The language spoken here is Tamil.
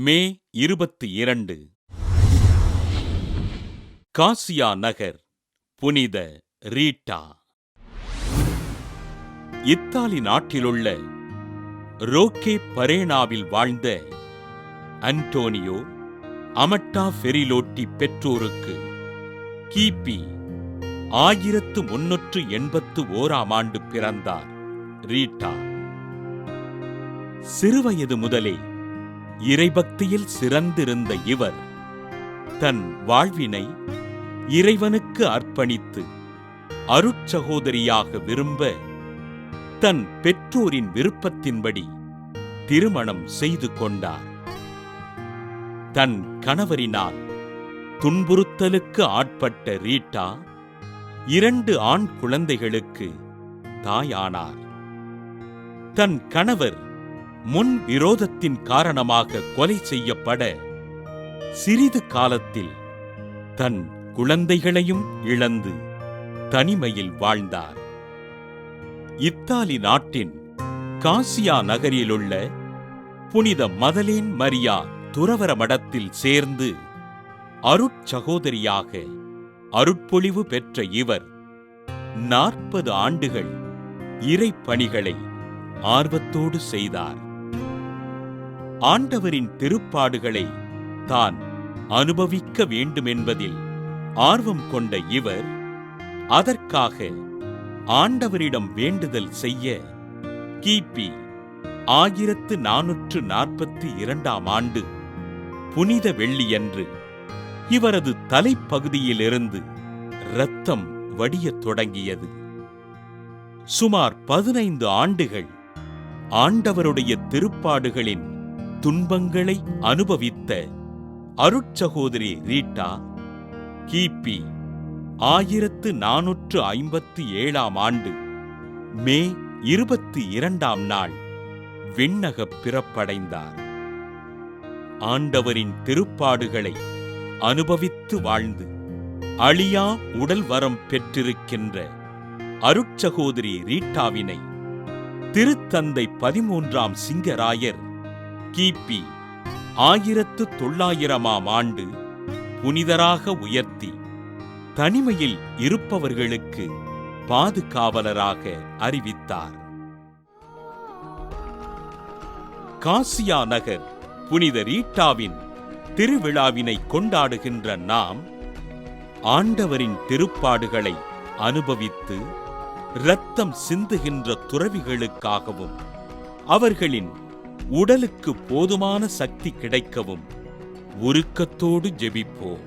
மே இருபத்தி இரண்டு. காசியா நகர் புனித ரீட்டா. இத்தாலி நாட்டிலுள்ள ரோக்கே பரேனாவில் வாழ்ந்த அன்டோனியோ அமட்டா ஃபெரிலோட்டி பெற்றோருக்கு கிபி ஆயிரத்து முன்னூற்று எண்பத்து ஓராம் ஆண்டு பிறந்தார் ரீட்டா. சிறுவயது முதலே இறைபக்தியில் சிறந்திருந்த இவர் தன் வாழ்வினை இறைவனுக்கு அர்ப்பணித்து அருட்சகோதரியாக விரும்ப தன் பெற்றோரின் விருப்பத்தின்படி திருமணம் செய்து கொண்டார். தன் கணவரினால் துன்புறுத்தலுக்கு ஆட்பட்ட ரீட்டா இரண்டு ஆண் குழந்தைகளுக்கு தாயானார். தன் கணவர் முன் விரோதத்தின் காரணமாக கொலை செய்யப்பட சிறிது காலத்தில் தன் குழந்தைகளையும் இழந்து தனிமையில் வாழ்ந்தார். இத்தாலி நாட்டின் காசியா நகரிலுள்ள புனித மதலேன் மரியா துறவர மடத்தில் சேர்ந்து அருட்சகோதரியாக அருட்பொழிவு பெற்ற இவர் நாற்பது ஆண்டுகள் இறைப்பணிகளை ஆர்வத்தோடு செய்தார். ஆண்டவரின் திருப்பாடுகளை தான் அனுபவிக்க வேண்டுமென்பதில் ஆர்வம் கொண்ட இவர் அதற்காக ஆண்டவரிடம் வேண்டுதல் செய்ய கிபி ஆயிரத்து நானூற்று நாற்பத்தி இரண்டாம் ஆண்டு புனித வெள்ளியன்று இவரது தலைப்பகுதியிலிருந்து இரத்தம் வடியத் தொடங்கியது. சுமார் பதினைந்து ஆண்டுகள் ஆண்டவருடைய திருப்பாடுகளின் துன்பங்களை அனுபவித்த அருட்சகோதரி ரீட்டா கிபி ஆயிரத்து நானூற்று ஐம்பத்தி ஏழாம் ஆண்டு மே இருபத்தி இரண்டாம் நாள் விண்ணகப் பிறப்படைந்தார். ஆண்டவரின் திருப்பாடுகளை அனுபவித்து வாழ்ந்து அழியா உடல் வரம் பெற்றிருக்கின்ற அருட்சகோதரி ரீட்டாவினை திருத்தந்தை பதிமூன்றாம் சிங்கராயர் கிபி. ஆயிரத்து தொள்ளாயிரமாம் ஆண்டு புனிதராக உயர்த்தி தனிமையில் இருப்பவர்களுக்கு பாதுகாவலராக அறிவித்தார். காசியா நகர் புனித ரீட்டாவின் திருவிழாவினை கொண்டாடுகின்ற நாம் ஆண்டவரின் திருப்பாடுகளை அனுபவித்து இரத்தம் சிந்துகின்ற துறவிகளுக்காகவும் அவர்களின் உடலுக்கு போதுமான சக்தி கிடைக்கவும். உருக்கத்தோடு ஜெபிப்போம்.